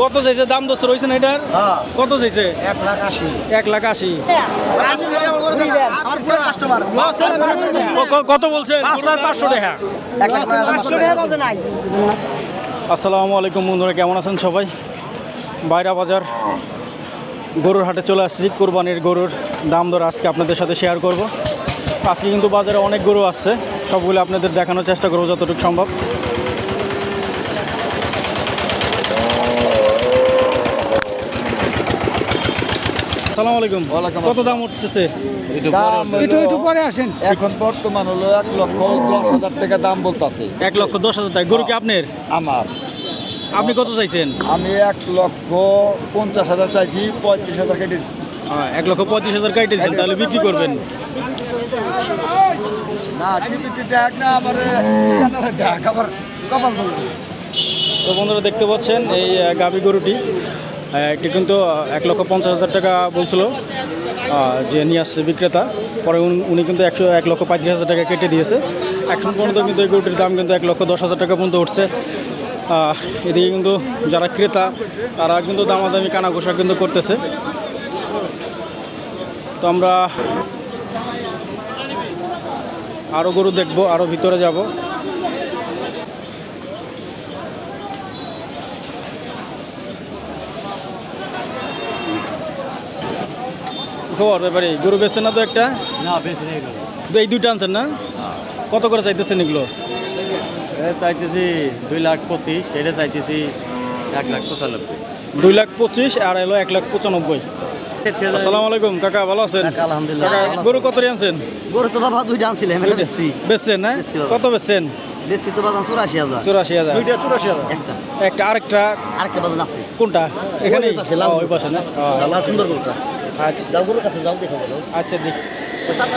কত চাইছে? দাম দোস্ত রয়েছে না এটার? হ্যাঁ। কত চাইছে? এক লাখ আশি। এক লাখ আশি। কত বলছেন? পাঁচশো টাকা। নাই। আসসালামু আলাইকুম বন্ধুরা কেমন আছেন সবাই? বাইরা বাজার গরুর হাটে চলে আসছি কোরবানির গরুর দাম দর আজকে আপনাদের সাথে শেয়ার করব। আজকে কিন্তু বাজারে অনেক গরু আসছে সবগুলো আপনাদের দেখানোর চেষ্টা করব যতটুকু সম্ভব। আসসালামু আলাইকুম। কত দাম উঠতেছে? দাম একটু একটু পরে আসেন। এখন বর্তমান হলো এক লক্ষ দশ হাজার টাকা দাম বলতেছে। এক লক্ষ দশ হাজার টাকা। গরু কি আপনার? আমার। আপনি কত চাইছেন? আমি এক লক্ষ পঞ্চাশ হাজার চাইছি পঁয়ত্রিশ হাজার কেটে হ্যাঁ, এক লক্ষ পঁয়ত্রিশ হাজার কাইটেছেন তাহলে বিক্রি করবেন। না টিভিতে দেখ না আমার দেখ আবার কপাল তো বন্ধুরা দেখতে পাচ্ছেন এই গাভী গরুটি। একটি কিন্তু এক লক্ষ পঞ্চাশ হাজার টাকা বলছিল যে নিয়ে আসছে বিক্রেতা। পরে উনি- কিন্তু একশো, এক লক্ষ পঁয়ত্রিশ হাজার টাকা কেটে দিয়েছে। এখন পর্যন্ত কিন্তু এই গরুটির দাম কিন্তু এক লক্ষ দশ হাজার টাকা পর্যন্ত উঠছে। এদিকে কিন্তু যারা ক্রেতা, তারা কিন্তু দামাদামি কানা ঘোষা কিন্তু করতেছে। তো আমরা আরও গরু দেখব আরও ভিতরে যাব। খবর? ব্যাপারে গরু বেচছেন না তো একটা? না তো এই দুইটা আনছেন না? কত করে চাইতেছেন এগুলো? চাইতেছি দুই লাখ পঁচিশ এটা চাইতেছি এক লাখ পঁচানব্বই। দুই লাখ পঁচিশ আর এলো এক লাখ পঁচানব্বই। আসসালামু আলাইকুম কাকা ভালো আছেন? আলহামদুলিল্লাহ, কাকা ভালো আছি। গরু কত আনছেন? গরু তো বাবা দুইটা আনছিলাম এটা বেচছেন না? কত বেচছেন? বেশি তো বাজান চুরাশি হাজার। চুরাশি হাজার। চুরাশি হাজার। একটা। একটা আরেকটা? আরেকটা বাজান আছে। কোনটা? এখানে? ওই পাশে, লাল ওই পাশে না? সুন্দর গরুটা। আচ্ছা। যাও গরুর কাছে যাও দেখো বলো। আচ্ছা দেখ।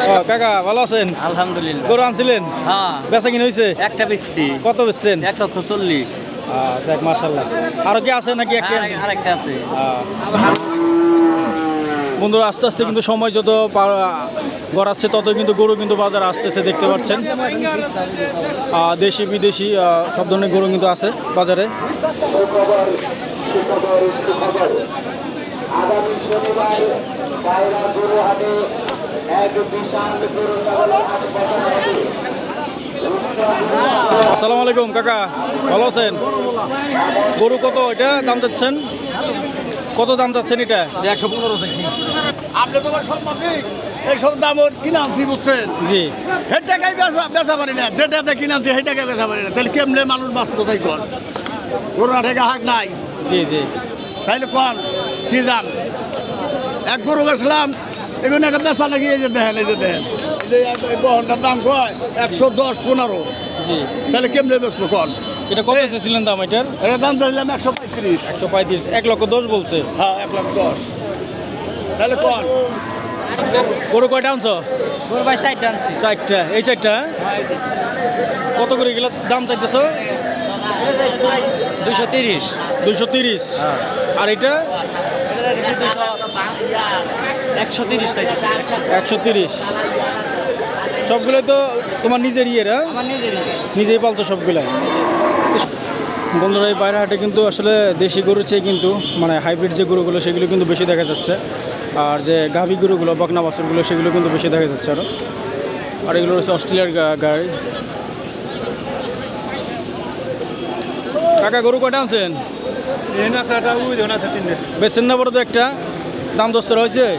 ও কাকা ভালো আছেন? আলহামদুলিল্লাহ। গরু আনছিলেন? হ্যাঁ। বেচা কিনে হয়েছে একটা বেচছি। কত বেচছেন? এক লক্ষ চল্লিশ আচ্ছা মার্শাল্লাহ আরও কি আছে নাকি একটা আরেকটা আছে। বন্ধুরা আস্তে আস্তে কিন্তু সময় যত গড়াচ্ছে তত কিন্তু গরু কিন্তু বাজারে আসতেছে দেখতে পাচ্ছেন। দেশি বিদেশি সব ধরনের গরু কিন্তু আছে বাজারে। আসসালামু আলাইকুম কাকা। ভালো আছেন? গরু কত? এটা দাম চাচ্ছেন? কত দাম চাচ্ছেন এটা? একশো পনেরো দেখি আপনি তোমার সব মাফিক এইসব দাম ওর কিনে আনছি বুঝছেন? জি। সেই টাকাই বেচা বেচা পারি না। যেটাতে কিনে আনছি সেই টাকায় বেচা পারি না। তাহলে কেমনে মানুষ বাঁচবো কোথায় কর করোনা টাকা হাক নাই। জি জি। তাইলে কন? কি দাম এক গরু বেচলাম এগুলো একটা বেচা নাকি এই যে দেখেন এই যে দেখেন। এই যে বহনটার দাম কয়? একশো দশ পনেরো। জি। তাহলে কেমনে বেচবো কন? এটা কত চেয়েছিলেন দাম এটার? এটা দাম চাইলাম একশো পঁয়ত্রিশ। একশো পঁয়ত্রিশ এক লক্ষ দশ বলছে। হ্যাঁ এক লাখ দশ। তাহলে কন? গরু কয়টা আনছো? গরু ভাই সাইড আনছি। চারটা। এই চারটা? কত করে গেলে দাম চাইতেছো? দুশো তিরিশ। দুইশো তিরিশ। আর এটা? একশো তিরিশ একশো তিরিশ। সবগুলো তো তোমার নিজের ইয়েরা আমার নিজেই পালছো সবগুলো বন্ধুরা এই বাইরে হাটে কিন্তু আসলে দেশি গরুর চেয়ে কিন্তু মানে হাইব্রিড যে গরুগুলো সেগুলো কিন্তু বেশি দেখা যাচ্ছে। আর যে গাভী গরুগুলো বকনা বাছুরগুলো সেগুলো কিন্তু বেশি দেখা যাচ্ছে আরও আর এগুলো হচ্ছে অস্ট্রেলিয়ার গাড়ি কাকা গরু কটা আনছেন? বেচছেন না বড় তো একটা। দাম দশ হয়েছে?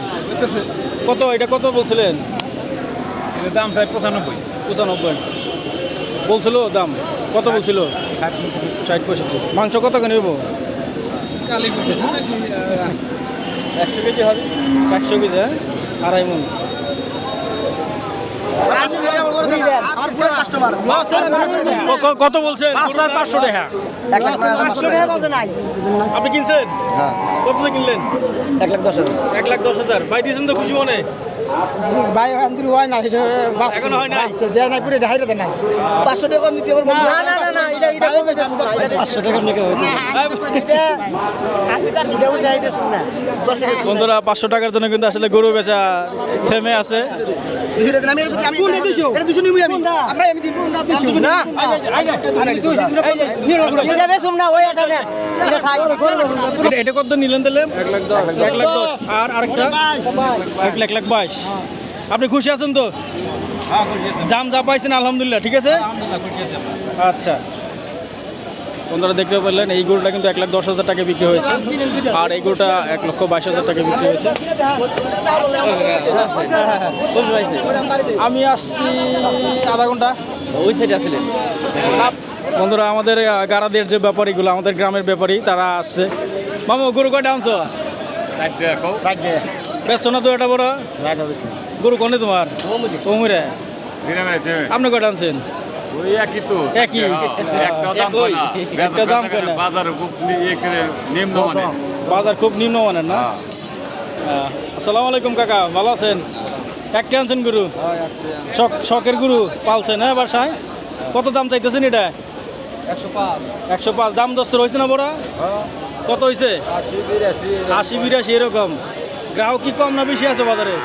কত? এটা কত বলছিলেন? দাম চাই পঁচানব্বই। পঁচানব্বই। বলছিল দাম। কত বলছিল? ষাট পঁয়ষট্টি। মাংস কত কেন নেব? একশো কেজি হবে। একশো কেজি হ্যাঁ? আড়াই মন আমার পুরো কাস্টমার ক- ক- কত বলছেন? পাঁচশো টাকা। এক লাখ পাঁচশো টাকা। বলতে নাই। আপনি কিনছেন? হ্যাঁ। কত কিনলেন? এক লাখ দশ হাজার। এক লাখ দশ হাজার। বাই দিয়েছেন তো খুশি মনে? ভাই আন্তরি হয় না সেটা বাচ্চা এখনও হয় নাই? দেয় নাই পুরো ঢাইরে দেয় নাই। পাঁচশো টাকা দিতে না না না না এটা এটা কমে গেছে না এটা পাঁচশো টাকা নাকি আমি তার নিজে উঠাই দিয়েছেন না। বন্ধুরা পাঁচশো টাকার জন্য কিন্তু আসলে গরু বেচা থেমে আছে। আমি এটা আমি কোন দুশো এটা দুশো নিবি আমি। আমরা আমি দিব না দুশো না? আমি দুশো এটা বেসুম না ওই এটা নেন। এটা খাই। এটা- এটা কত নিলেন তাহলে? এক লাখ দশ। আর আরেকটা? এক লাখ লাখ বাইশ আপনি খুশি আছেন তো? দাম যা পাইছেন আলহামদুলিল্লাহ ঠিক আছে? আচ্ছা। বন্ধুরা দেখতে পেলেন এই গরুটা কিন্তু এক লাখ দশ হাজার টাকা বিক্রি হয়েছে। আর এই গরুটা এক লক্ষ বাইশ হাজার টাকা বিক্রি হয়েছে। আমি আসছি আধা ঘণ্টা। ওই সাইডে আসছিলেন বন্ধুরা আমাদের আহ, গারাদের যে ব্যাপারীগুলো আমাদের গ্রামের ব্যাপারী তারা আসছে। মামু গরু কয়টা আনছো? ব্যস্ত না তো এটা বড়। গরু কোনে তোমার? কমুরে আপনি কয়টা আনছেন। বাজার খুব নিম্ন নিম্নমানের না? আসসালামু আলাইকুম কাকা, ভালো আছেন? একটা আনছেন গুরু? শখ, শখের গুরু পালছেন হ্যাঁ বাসায়? কত দাম চাইতেছেন এটা? একশো পাঁচ। দাম দস্তর হয়েছে না বড়া? কত হয়েছে আশি বিরাশি, এরকম। গ্রাহক কি কম না বেশি আছে বাজারে।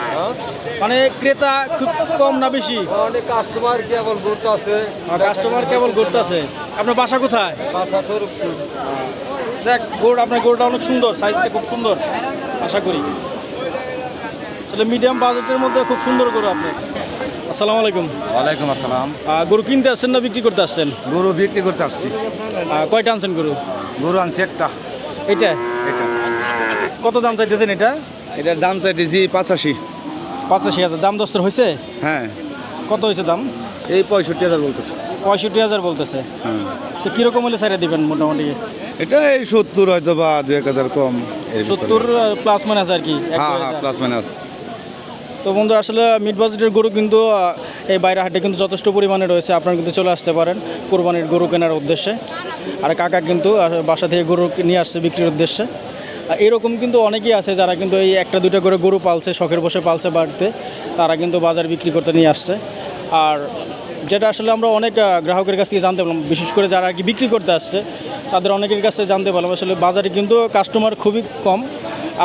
মানে ক্রেতা খুব কম না বেশি। অনেক কাস্টমার কেবল ঘুরতে আছে। কাস্টমার কেবল ঘুরতে আছে। আপনার বাসা কোথায়? বাসা স্বরূপপুর দেখ গরুটা আপনার গরুটা অনেক সুন্দর সাইজটা খুব সুন্দর আশা করি। আসলে মিডিয়াম বাজেটের মধ্যে খুব সুন্দর গরু আপনি আসসালামু আলাইকুম। ওয়ালাইকুম আসসালাম। গরু কিনতে আসছেন না বিক্রি করতে আসছেন? গরু বিক্রি করতে আসছি। কয়টা আনছেন গরু? গরু আনছি একটা। এটা এটা কত দাম চাইতেছেন এটা? এটার দাম চাইতেছি পাঁচাশি। পঁচাশি হাজার। দাম দস্তর হয়েছে হ্যাঁ। কত হয়েছে দাম? এই পঁয়ষট্টি হাজার বলতেছে। পঁয়ষট্টি হাজার বলতেছে। হ্যাঁ। তো কীরকম হলে সাইডে দিবেন মোটামুটি? এটা এই সত্তর হয়তো বা দু এক হাজার কম। সত্তর প্লাস মাইনাস আর কি হ্যাঁ হ্যাঁ প্লাস মাইনাস তো বন্ধু আসলে মিড বাজেটের গরু কিন্তু এই বাইরে হাটে কিন্তু যথেষ্ট পরিমাণে রয়েছে। আপনারা কিন্তু চলে আসতে পারেন কোরবানির গরু কেনার উদ্দেশ্যে। আর কাকা কিন্তু বাসা থেকে গরু নিয়ে আসছে বিক্রির উদ্দেশ্যে। এরকম কিন্তু অনেকেই আছে যারা কিন্তু এই একটা, দুইটা করে গরু পালছে, শখের বসে পালছে বাড়িতে। তারা কিন্তু বাজার বিক্রি করতে নিয়ে আসছে। আর যেটা আসলে আমরা অনেক গ্রাহকের কাছ থেকে জানতে পারলাম, বিশেষ করে যারা আর কি বিক্রি করতে আসছে, তাদের অনেকের কাছে জানতে পারলাম আসলে বাজারে কিন্তু কাস্টমার খুবই কম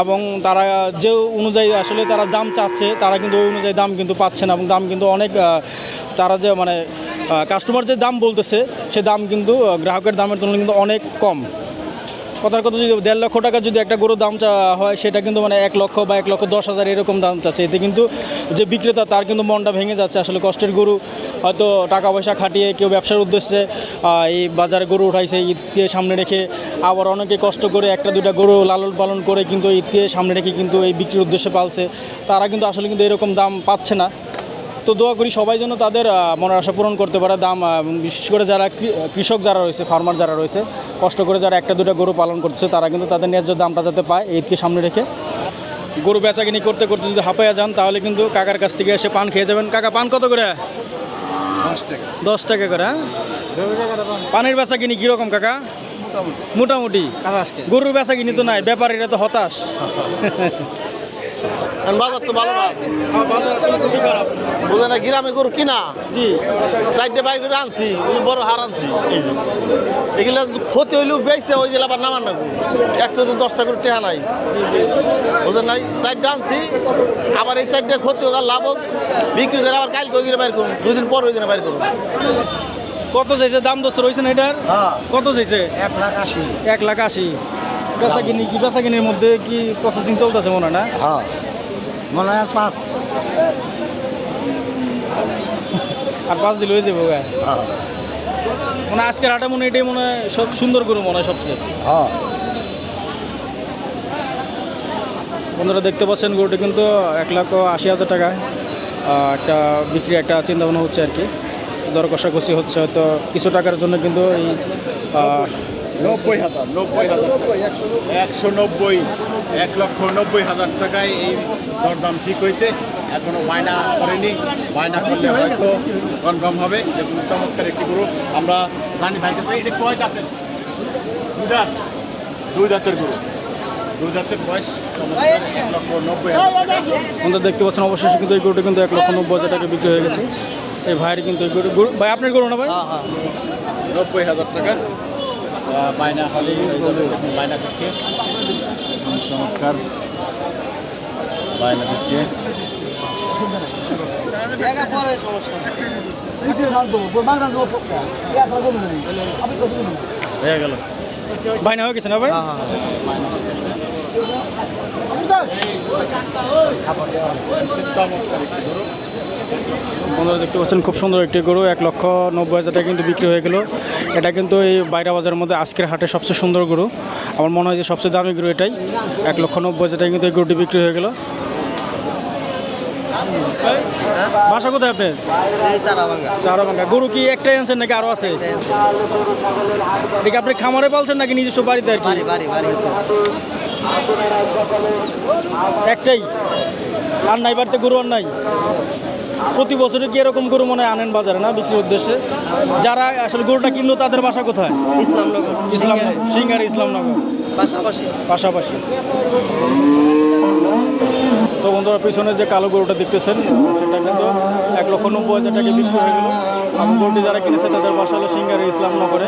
এবং তারা যে অনুযায়ী আসলে তারা দাম চাচ্ছে, তারা কিন্তু ওই অনুযায়ী দাম কিন্তু পাচ্ছে না এবং দাম কিন্তু অনেক তারা যে মানে কাস্টমার যে দাম বলতেছে, সে দাম কিন্তু গ্রাহকের দামের তুলনায় কিন্তু অনেক কম। কথার কথা যদি দেড় লক্ষ টাকা যদি একটা গরুর দাম চা হয়, সেটা কিন্তু মানে এক লক্ষ বা এক লক্ষ দশ হাজার এরকম দাম চাচ্ছে। এতে কিন্তু যে বিক্রেতা, তার কিন্তু মনটা ভেঙে যাচ্ছে। আসলে কষ্টের গরু, হয়তো টাকা পয়সা খাটিয়ে কেউ ব্যবসার উদ্দেশ্যে এই বাজারে গরু উঠাইছে ঈদকে সামনে রেখে আবার অনেকে কষ্ট করে একটা, দুইটা গরু লালন পালন করে কিন্তু ঈদকে সামনে রেখে কিন্তু এই বিক্রির উদ্দেশ্যে পালছে। তারা কিন্তু আসলে কিন্তু এরকম দাম পাচ্ছে না। তো দোয়া করি সবাই যেন তাদের মনের আশা পূরণ করতে পারে। দাম বিশেষ করে যারা কৃষক যারা রয়েছে ফার্মার যারা রয়েছে কষ্ট করে যারা একটা দুটো গরু পালন করছে তারা কিন্তু তাদের ন্যায্য দামটা যাতে পায় ঈদকে সামনে রেখে। গরু বেচাকিনি করতে করতে যদি হাঁপাইয়া যান তাহলে কিন্তু কাকার কাছ থেকে এসে পান খেয়ে যাবেন। কাকা পান কত করে? দশ টাকা। করে হ্যাঁ? পানের বেচা কিনি কীরকম কাকা? মোটামুটি। গরুর বেচা কিনি তো নাই ব্যাপারীরা তো হতাশ। বাজার তো ভালো না? বুঝে না গ্রামে গরু কিনা? জি। চারটে বাইক করে আনছি বড় হার আনছি। এগুলা ক্ষতি হইলেও বেচছে ওই গেলে আবার নামান না একশো তো দশটা করে টেহা নাই। বুঝলেন নাই? চারটে আনছি আবার এই চারটে ক্ষতি হোক আর লাভ হোক বিক্রি করে আবার কালকে ওই কিনে বাইর করুন দুই দিন পর ওই কিনে বাইর করুন। কত চাইছে? দাম দোস্ত রয়েছে না এটার? হ্যাঁ। কত চাইছে? এক লাখ আশি। এক লাখ আশি। বেচা কিনি কি বেচা কিনির মধ্যে কি প্রসেসিং চলতেছে মনে হয় না? হ্যাঁ। মনে হয় আর পাঁচ। আর পাঁচ দিল হয়ে যাব গা। হ্যাঁ। মানে আজকের হাটে মনে এটাই মনে হয় সব সুন্দর গরু মনে হয় সবচেয়ে। হ্যাঁ। বন্ধুরা দেখতে পাচ্ছেন গরুটি কিন্তু এক লাখ আশি হাজার টাকায় একটা বিক্রি একটা চিন্তা ভাবনা হচ্ছে আর কি। দর কষাকষি হচ্ছে হয়তো কিছু টাকার জন্য কিন্তু এই নব্বই হাজার নব্বই হাজার একশো নব্বই এক লক্ষ নব্বই হাজার টাকায় এই দরদাম ঠিক হয়েছে। এখনও বায়না করেনি। বায়না করলে হয়তো কনফার্ম হবে। কোনো চমৎকার একটি গরু। আমরা জানি ভাইকে এটা কয় দাঁতের দুই দাঁত। দুই দাঁতের গরু। দুই দাঁতের বয়স এক লক্ষ নব্বই হাজার টাকা। বন্ধুরা দেখতে পাচ্ছেন অবশেষে কিন্তু এই গরুটা কিন্তু এক লক্ষ নব্বই হাজার টাকা বিক্রি হয়ে গেছে। এই ভাইয়ের কিন্তু এই গরু গরু- ভাই আপনার গরু না ভাই? নব্বই হাজার টাকা। বায়না হয়ে এখন বায়না দিচ্ছে। চমৎকার। বায়না দিচ্ছে। হয়ে গেল। বাইনা হয়ে গেছে না ভাই? চমৎকার একটি গরু বন্ধুরা দেখতে পাচ্ছেন খুব সুন্দর একটি গরু এক লক্ষ নব্বই হাজার টাকা কিন্তু বিক্রি হয়ে গেল। এটা কিন্তু এই বাইরা বাজারের মধ্যে আজকের হাটে সবচেয়ে সুন্দর গরু। আমার মনে হয় যে সবচেয়ে দামি গরু এটাই। এক লক্ষ নব্বই হাজার টাকা কিন্তু এই গরুটি বিক্রি হয়ে গেল। বাসা কোথায় আপনি এই চারা ভাঙ্গা গরু কি একটাই আনছেন নাকি আরও আছে? দেখি আপনি খামারে পালছেন নাকি নিজস্ব বাড়িতে আর কি? একটাই। আর নাই বাড়িতে গরু আর নাই? প্রতি বছরে কি এরকম গরু মনে আনেন বাজারে না বিক্রির উদ্দেশ্যে? যারা আসলে গরুটা কিনলো তাদের বাসা কোথায়? ইসলামনগর ইসলাম সিঙ্গার। ইসলামনগর। পাশাপাশি। পাশাপাশি। তো বন্ধুরা পিছনে যে কালো গরুটা দেখতেছেন সেটা কিন্তু এক লক্ষ নব্বই হাজার টাকা বিক্রি হয়ে গেল। এবং গরুটি যারা কিনেছে তাদের বাসা হলো সিঙ্গার ইসলামনগরে।